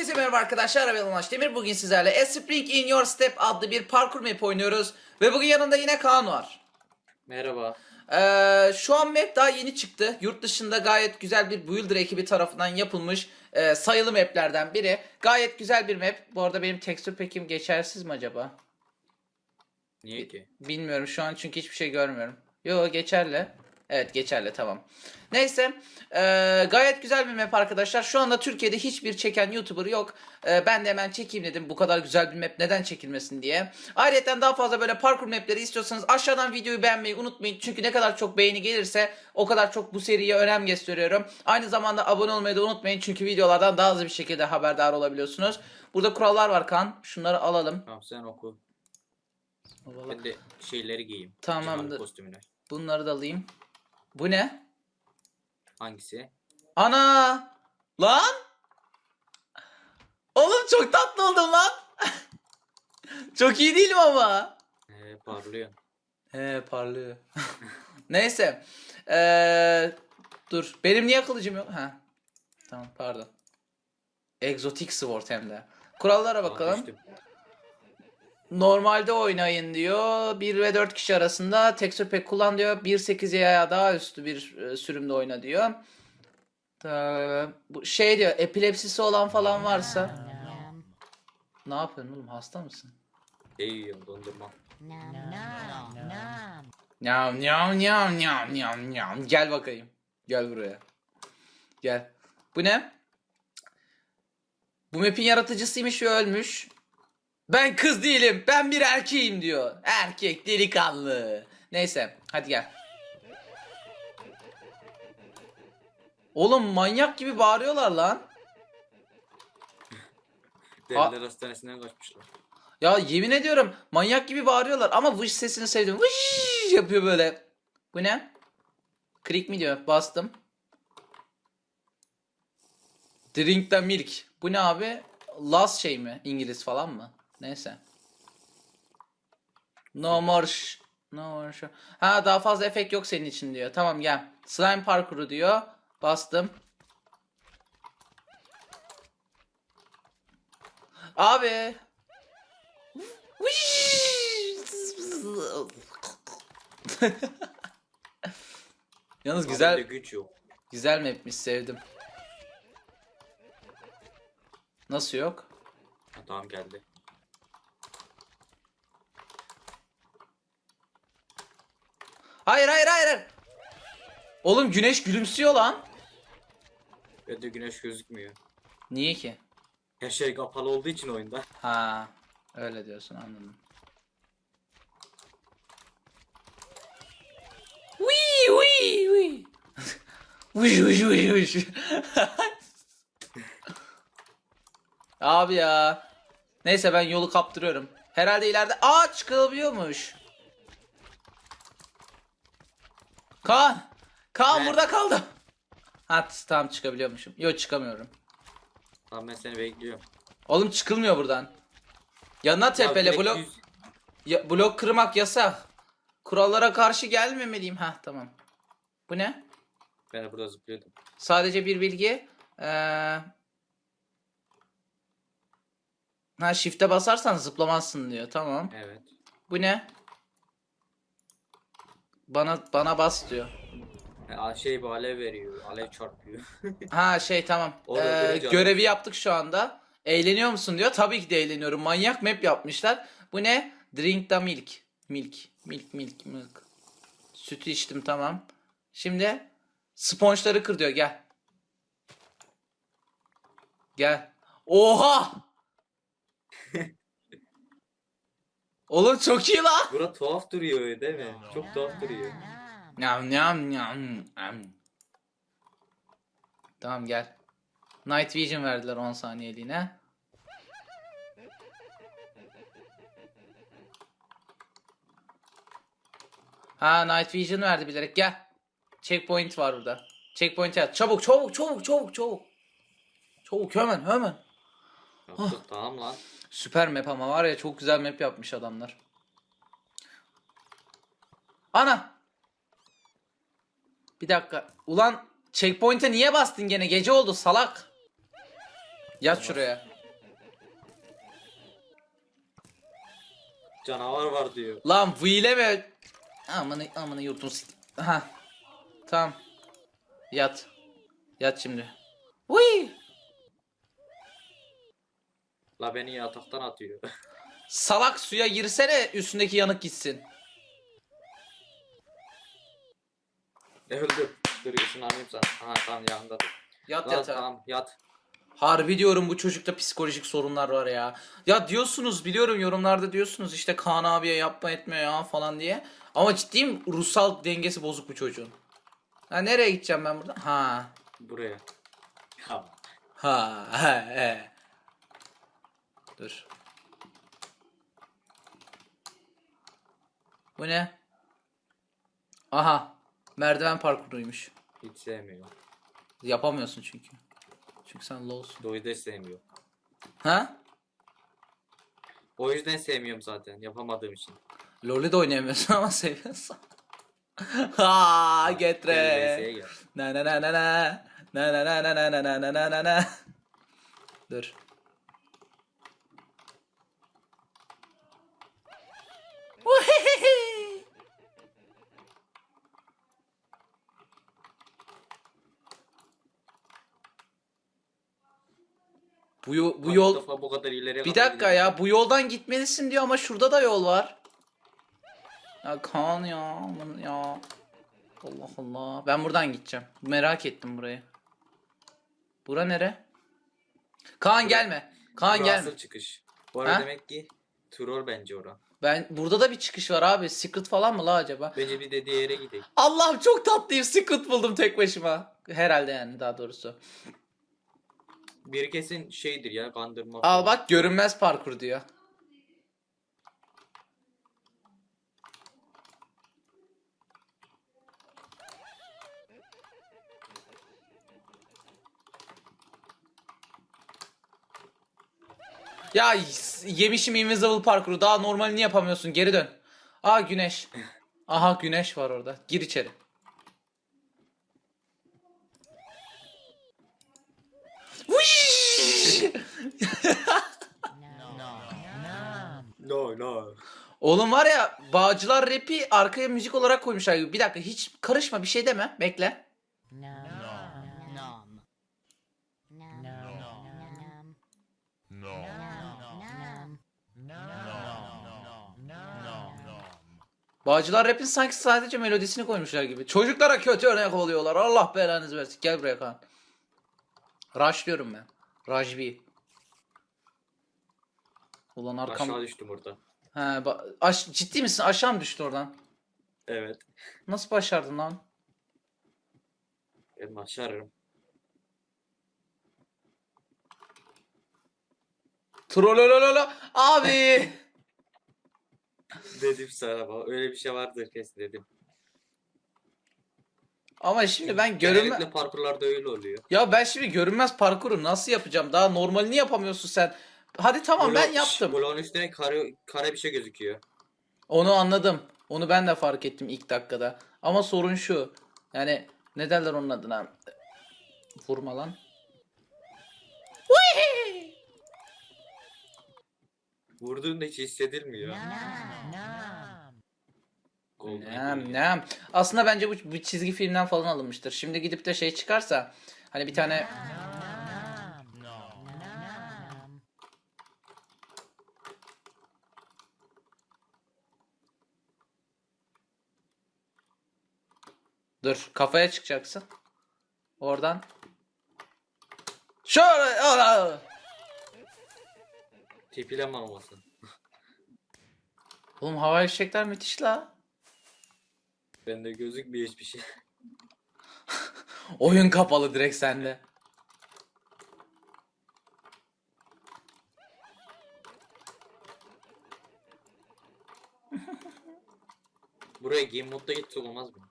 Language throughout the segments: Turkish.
Herkese merhaba arkadaşlar. Ulaş Demir. Bugün sizlerle A Spring in Your Step adlı bir parkur map oynuyoruz. Ve bugün yanında yine Kaan var. Merhaba. Ee, şu an map daha yeni çıktı. Yurt dışında gayet güzel bir builder ekibi tarafından yapılmış e, sayılı maplerden biri. Gayet güzel bir map. Bu arada benim tekstür pekim geçersiz mi acaba? Niye ki? Bilmiyorum şu an çünkü hiçbir şey görmüyorum. Yo geçerli. Evet geçerli tamam. Neyse eee, gayet güzel bir map arkadaşlar. Şu anda Türkiye'de hiçbir çeken YouTuber yok. Eee, ben de hemen çekeyim dedim bu kadar güzel bir map neden çekilmesin diye. Ayrıca daha fazla böyle parkur mapleri istiyorsanız aşağıdan videoyu beğenmeyi unutmayın. Çünkü ne kadar çok beğeni gelirse o kadar çok bu seriye önem gösteriyorum. Aynı zamanda abone olmayı da unutmayın. Çünkü videolardan daha hızlı bir şekilde haberdar olabiliyorsunuz. Burada kurallar var kan. Şunları alalım. Tamam sen oku. Ben de şeyleri giyeyim. Tamamdır. Kostümünü. Bunları da alayım. Bu ne? Hangisi? Ana! Lan! Oğlum çok tatlı oldum lan. çok iyi değilim ama. Ee, parlıyor. He parlıyor. Neyse. Ee, dur. Benim niye kılıcım yok? Ha. Tamam pardon. Exotic Sword hem de. Kurallara Aa, bakalım. düştüm. Normalde oynayın diyor. 1 ve 4 kişi arasında texture pack kullan diyor. 1.8 ya daha üstü bir e, sürümde oyna diyor. Ee, bu şey diyor epilepsisi olan falan varsa. Ne yapıyorsun oğlum hasta mısın? Yiyorum dondurma. Nyam nyam nyam nyam nyam nyam. Gel bakayım. Gel buraya. Gel. Bu ne? Bu map'in yaratıcısıymış ve ölmüş. Ben kız değilim. Ben bir erkeğim diyor. Erkek delikanlı. Neyse hadi gel. Oğlum manyak gibi bağırıyorlar lan. Deliler hastanesinden kaçmışlar. Ya yemin ediyorum manyak gibi bağırıyorlar ama vış sesini sevdim. Vış yapıyor böyle. Bu ne? Click mi diyor? Bastım. Drink the milk. Bu ne abi? Last şey mi? İngiliz falan mı? Neyse. No more sh- No more sh- Ha daha fazla efekt yok senin için diyor. Tamam gel. Slime parkuru diyor. Bastım. Abi. Yalnız güzel güç yok. güzel mapmiş sevdim. Nasıl yok? Ha, tamam geldi. Hayır hayır hayır. hayır. Oğlum güneş gülümsüyor lan. Bende güneş gözükmüyor. Niye ki? Her şey kapalı olduğu için oyunda. Ha, öyle diyorsun anladım. Wii wii wii. Vuş vuş vuş vuş. Abi ya. Neyse ben yolu kaptırıyorum. Herhalde ileride aa çıkabiliyormuş. Kaan. Kaan burada kaldım. Ha tamam çıkabiliyormuşum. Yok çıkamıyorum. Tamam ben seni bekliyorum. Oğlum çıkılmıyor buradan. Yanına tepele direkt blok. yüz- Ya, blok kırmak yasak. Kurallara karşı gelmemeliyim. Ha tamam. Bu ne? Ben de burada zıplıyordum. Sadece bir bilgi. Ee... Ha shift'e basarsan zıplamazsın diyor. Tamam. Evet. Bu ne? Bana bana bas diyor. Ha, şey bu alev veriyor. Alev çarpıyor. Ha şey tamam. Orada Ee, görevi yaptık şu anda. Eğleniyor musun diyor. Tabii ki de eğleniyorum. Manyak map yapmışlar. Bu ne? Drink the milk. Milk. Milk milk milk. Sütü içtim tamam. Şimdi sponjları kır diyor gel. Gel. Oha! Oğlum çok iyi lan. Bura tuhaf duruyor değil mi? Çok tuhaf duruyor. Nyam nyam nyam. nyam. Tamam gel. Night Vision verdiler 10 saniyeliğine. Ha Night Vision verdi bilerek gel. Checkpoint var burada. Checkpoint at. Çabuk çabuk çabuk çabuk çabuk. Çabuk hemen hemen. Yaptık tamam lan. Süper map ama var ya çok güzel map yapmış adamlar. Ana! Bir dakika. Ulan checkpoint'e niye bastın gene? Gece oldu salak. Yat şuraya. Canavar var diyor. Lan vıyleme. Amanı amanı yurdum. Ha. Tamam. Yat. Yat şimdi. Uy. La beni yataktan atıyor. Salak suya girsene üstündeki yanık gitsin. Öldüm. Dur ışınlanayım sana. Aha tamam yanında dur. Yat Lan yatağa. tamam yat. Harbi diyorum bu çocukta psikolojik sorunlar var ya. Ya diyorsunuz biliyorum yorumlarda diyorsunuz işte Kaan abiye yapma etme ya falan diye. Ama ciddiyim ruhsal dengesi bozuk bu çocuğun. Ha nereye gideceğim ben buradan? Ha. Buraya. Ya. Ha. He. he. Dur. Bu ne? Aha. Merdiven parkuruymuş. Hiç sevmiyor. Yapamıyorsun çünkü. Çünkü sen low'sun. Doğuyu da sevmiyor. Ha? O yüzden sevmiyorum zaten. Yapamadığım için. LoL'ü de oynayamıyorsun ama seviyorsun. ha getre. na na na. Na na na na na na na na na na na. Dur. Bu, yo- bu yol bu kadar ileriye bir kadar dakika gidiyorum. ya bu yoldan gitmelisin diyor ama şurada da yol var. Ya Kaan ya aman ya. Allah Allah. Ben buradan gideceğim. Merak ettim burayı. Bura nere? Kaan gelme. Kaan Burası gelme. çıkış. Bu arada Ha? demek ki troll bence ora. Ben burada da bir çıkış var abi. Secret falan mı la acaba? Bence bir de diğere gidelim. Allah'ım çok tatlıyım. Secret buldum tek başıma. Herhalde yani daha doğrusu. Bir kesin şeydir ya kandırma. Al falan. bak görünmez parkur diyor. Ya yemişim invisible parkuru. Daha normalini yapamıyorsun. Geri dön. Aa güneş. Aha güneş var orada. Gir içeri. No no. Oğlum var ya Bağcılar rapi arkaya müzik olarak koymuşlar. Bir dakika hiç karışma bir şey deme. Bekle. Bağcılar rap'in sanki sadece melodisini koymuşlar gibi. Çocuklara kötü örnek oluyorlar. Allah belanızı versin. Gel buraya Kaan. Rushlıyorum ben. Rajvi. Ulan arkam... Aşağı düştüm orada. He, aş- ciddi misin? Aşağı mı düştü oradan? Evet. Nasıl başardın lan? Ben başarırım. Trollololo abi. Dedim sana bak öyle bir şey vardır kesin dedim. Ama şimdi ben görünme Genellikle parkurlarda öyle oluyor. Ya ben şimdi görünmez parkuru nasıl yapacağım? Daha normalini yapamıyorsun sen. Hadi tamam ben Blok- yaptım. Bloğun üstüne kare, kare bir şey gözüküyor. Onu anladım. Onu ben de fark ettim ilk dakikada. Ama sorun şu. Yani ne derler onun adına? Vurma lan. Vurduğunda hiç hissedilmiyor. Nem nem. Aslında bence bu bir çizgi filmden falan alınmıştır. Şimdi gidip de şey çıkarsa hani bir tane Dur kafaya çıkacaksın. Oradan. Şöyle. Tipileme olmasın. Oğlum havai fişekler müthiş la. Bende gözükmüyor hiçbir şey. Oyun kapalı direkt sende. Buraya game modda gitsek olmaz mı?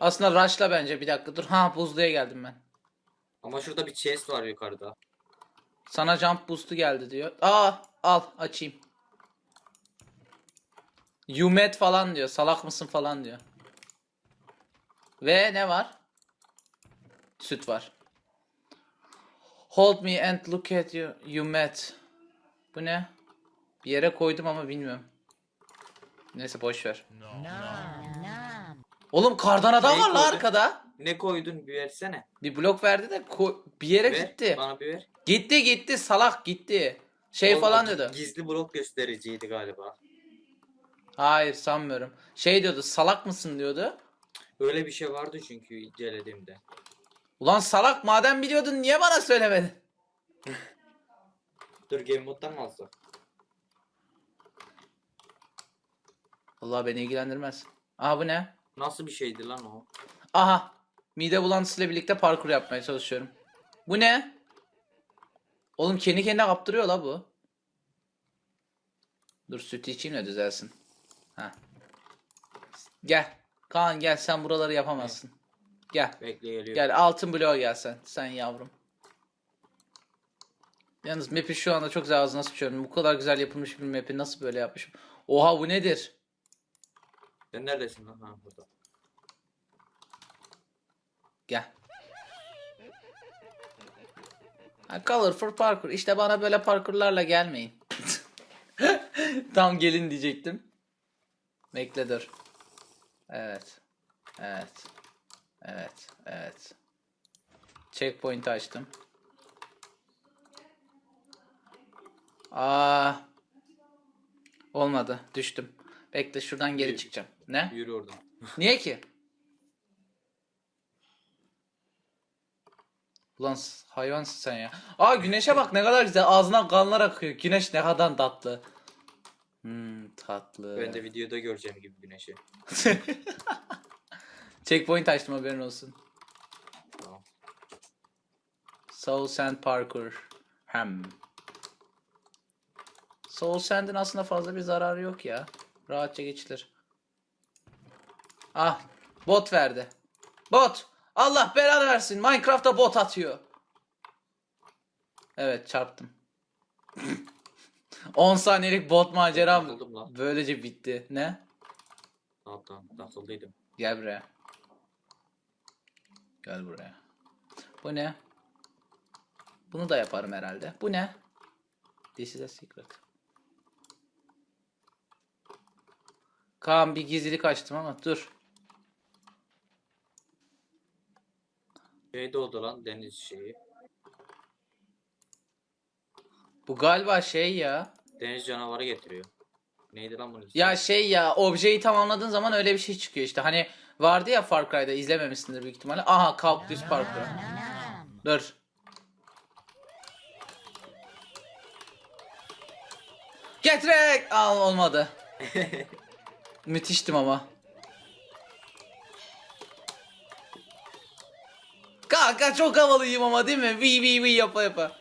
Aslında rush'la bence bir dakika dur. Ha buzluya geldim ben. Ama şurada bir chest var yukarıda. Sana jump boost'u geldi diyor. Aa al açayım. Yumet falan diyor. Salak mısın falan diyor. Ve ne var? Süt var. Hold me and look at you. You met. Bu ne? Bir yere koydum ama bilmiyorum. Neyse boş ver. Oğlum kardan adam Neyi var la koydun? arkada. Ne koydun bir versene. Bir blok verdi de ko- bir yere Ver, gitti. Bana bir ver. Gitti gitti salak gitti. Şey Oğlum, falan diyordu. Gizli blok göstericiydi galiba. Hayır sanmıyorum. Şey diyordu salak mısın diyordu. Öyle bir şey vardı çünkü incelediğimde. Ulan salak madem biliyordun niye bana söylemedin? Dur game moddan mı alsak? Allah beni ilgilendirmez. Aha bu ne? Nasıl bir şeydi lan o? Aha. Mide bulantısıyla birlikte parkur yapmaya çalışıyorum. Bu ne? Oğlum kendi kendine kaptırıyor la bu. Dur sütü içeyim de düzelsin. Ha. Gel. Kaan gel sen buraları yapamazsın. Gel. Bekle geliyor. Gel altın bloğa gel sen. Sen yavrum. Yalnız map'i şu anda çok güzel ağzına sıçıyorum. Bu kadar güzel yapılmış bir map'i nasıl böyle yapmışım? Oha bu nedir? Sen neredesin lan? Ha burada. Gel. Ha, colorful parkur. İşte bana böyle parkurlarla gelmeyin. Tam gelin diyecektim. Bekle dur. Evet. Evet. Evet. Evet. Checkpoint açtım. Aa. Olmadı. Düştüm. Bekle şuradan geri Yürü. çıkacağım. Ne? Yürü oradan. Niye ki? Ulan hayvansın sen ya. Aa güneşe bak ne kadar güzel. Ağzından kanlar akıyor. Güneş ne kadar tatlı. Hmm tatlı. Ben de videoda göreceğim gibi güneşi. Checkpoint açtım haberin olsun. Tamam. Soul Sand Parkour. Hem. Soul Sand'in aslında fazla bir zararı yok ya. Rahatça geçilir. Ah. Bot verdi. Bot. Allah belanı versin. Minecraft'ta bot atıyor. Evet çarptım. 10 saniyelik bot maceram Takıldım lan. böylece bitti. Ne? Tamam takıldıydım. Gel buraya. Gel buraya. Bu ne? Bunu da yaparım herhalde. Bu ne? This is a secret. Kaan bir gizlilik açtım ama dur. Şey de oldu lan deniz şeyi. Bu galiba şey ya. Deniz canavarı getiriyor. Neydi lan bunun ismi? Ya şey ya objeyi tamamladığın zaman öyle bir şey çıkıyor işte. Hani vardı ya Far Cry'da izlememişsindir büyük ihtimalle. Aha Cactus Parkur. Dur. Getirek! Al olmadı. Müthiştim ama. Kanka çok havalıyım ama değil mi? Vi vi vi yapa yapa.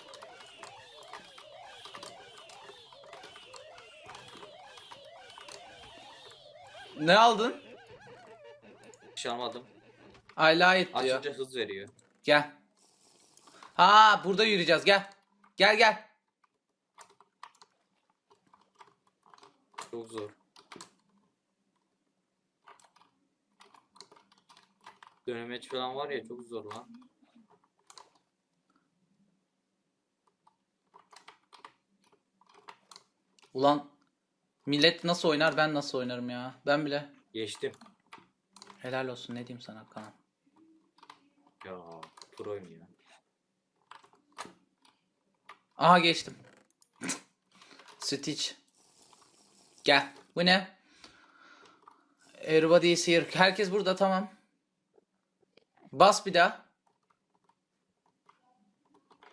Ne aldın? Bir şey almadım. I like it diyor. Açınca hız veriyor. Gel. Ha burada yürüyeceğiz gel. Gel gel. Çok zor. Dönemeç falan var ya çok zor lan. Ulan millet nasıl oynar ben nasıl oynarım ya. Ben bile. Geçtim. Helal olsun ne diyeyim sana Kaan. Ya proyum ya. Aha geçtim. Stitch. Gel. Bu ne? Everybody is here. Herkes burada tamam. Bas bir daha.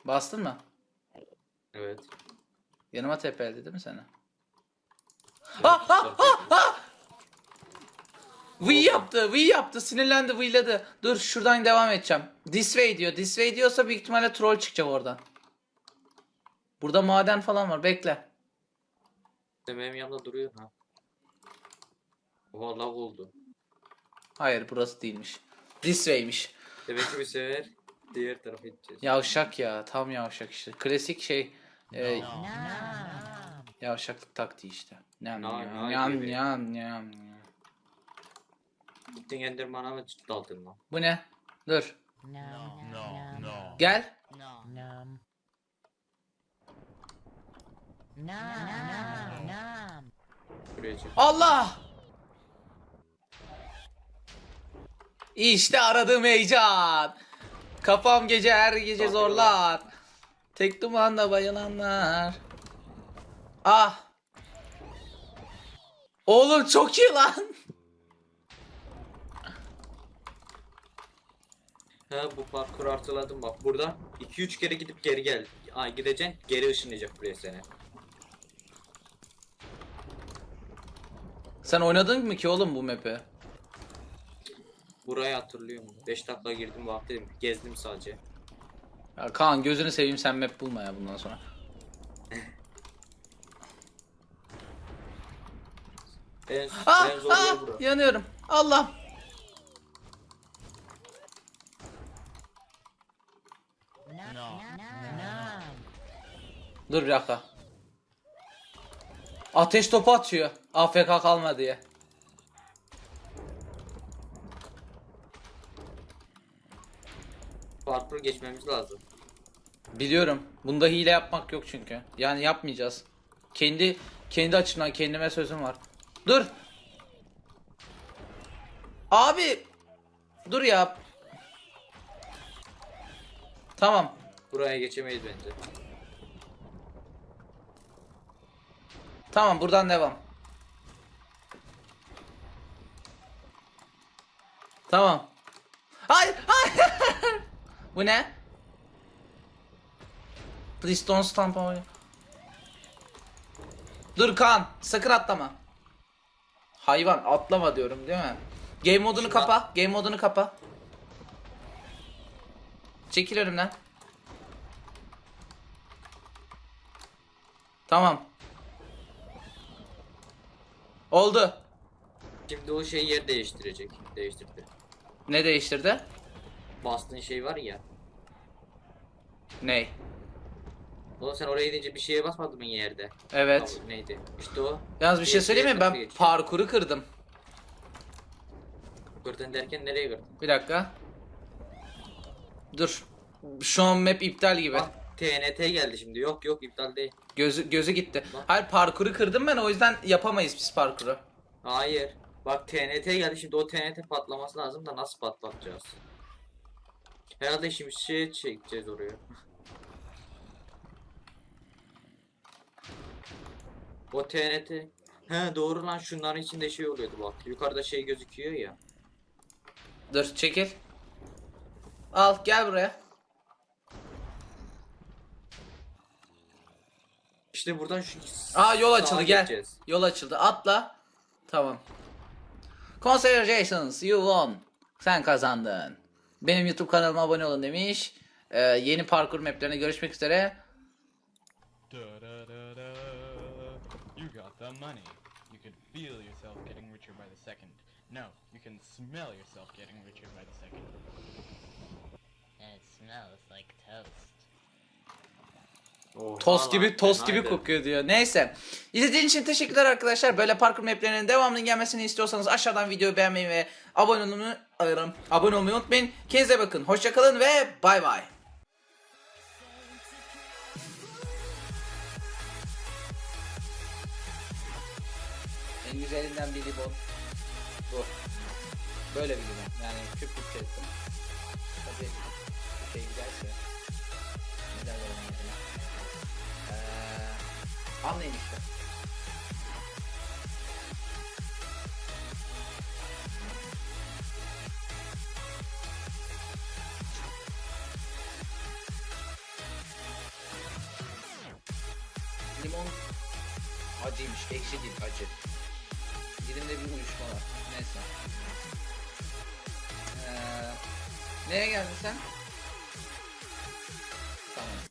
Bastın mı? Evet. Yanıma tepeldi değil mi sana? Ah, ah, V yaptı, V yaptı, sinirlendi, V'ladı. Dur şuradan devam edeceğim. This way diyor. This way diyorsa büyük ihtimalle troll çıkacak oradan. Burada maden falan var. Bekle. Benim yanımda duruyor ha. Oha lav oldu. Hayır burası değilmiş. This way'miş. Demek ki bir sefer diğer tarafa gideceğiz. Yavşak ya. Tam yavşak işte. Klasik şey. E, yavşaklık taktiği işte. Nyam Na- nyam na nyam gibi. nyam nyam nyam. Gittin Enderman'a mı daldın lan? Bu ne? Dur. No, no, no. Gel. No. No. Buraya çık. Allah! İşte aradığım heyecan. Kafam gece her gece zorlar. Tek dumanda bayılanlar. Ah! Oğlum çok iyi lan. Ha bu parkur artıladım bak buradan 2-3 kere gidip geri gel. Ay gideceksin geri ışınlayacak buraya seni. Sen oynadın mı ki oğlum bu map'i? Burayı hatırlıyorum. 5 dakika girdim baktım gezdim sadece. Ya Kaan gözünü seveyim sen map bulma ya bundan sonra. En, Ah, en zor ah, bura. yanıyorum. Allah. Dur bir dakika. Ateş topu atıyor. AFK kalma diye. Parkur geçmemiz lazım. Biliyorum. Bunda hile yapmak yok çünkü. Yani yapmayacağız. Kendi kendi açımdan kendime sözüm var. Dur. Abi. Dur ya. Tamam. Buraya geçemeyiz bence. Tamam buradan devam. Tamam. Hayır, hayır. Bu ne? Please don't stamp. Dur Kaan, sakın atlama. Hayvan atlama diyorum değil mi? Game modunu kapa, game modunu kapa. Çekil önümden. Tamam. Oldu. Şimdi o şey yer değiştirecek. Değiştirdi. Ne değiştirdi? Bastığın şey var ya. Ney? Oğlum sen oraya gidince bir şeye basmadın mı yerde? Evet. Tamam, neydi? İşte o. Yalnız bir şey söyleyeyim mi? Ben geçiyor. parkuru kırdım. Kırdın derken nereye kırdın? Bir dakika. Dur. Şu an map iptal gibi. Bak TNT geldi şimdi. Yok yok iptal değil. Gözü gözü gitti. Bak. Hayır parkuru kırdım ben o yüzden yapamayız biz parkuru. Hayır. Bak TNT geldi şimdi o TNT patlaması lazım da nasıl patlatacağız? Herhalde şimdi şey çekeceğiz oraya. O TNT. He doğru lan şunların içinde şey oluyordu bak. Yukarıda şey gözüküyor ya. Dur çekil. Al gel buraya. İşte buradan şu Aa yol açıldı gel. geçeceğiz. Yol açıldı. Atla. Tamam. Congratulations you won. Sen kazandın. Benim YouTube kanalıma abone olun demiş. Ee, yeni parkur maplerine görüşmek üzere. The money. You can feel yourself getting richer by the second. No, you can smell yourself getting richer by the second. And it smells like toast. Oha Tost gibi tost gibi kokuyor diyor. Neyse. İzlediğiniz için teşekkürler arkadaşlar. Böyle parkur maplerinin devamının gelmesini istiyorsanız aşağıdan videoyu beğenmeyi ve abone olmayı, abone olmayı unutmayın. Kendinize bakın. Hoşçakalın ve bay bay. En güzelinden bir limon. Bu. Böyle bir limon. Yani küp küp kestim. Tabii şey giderse. Ne derler onun adına? Ee, anlayın işte. Limon acıymış, ekşi değil acı. Dilimde bir uyuşma var. Neyse. Ee, neye geldin sen?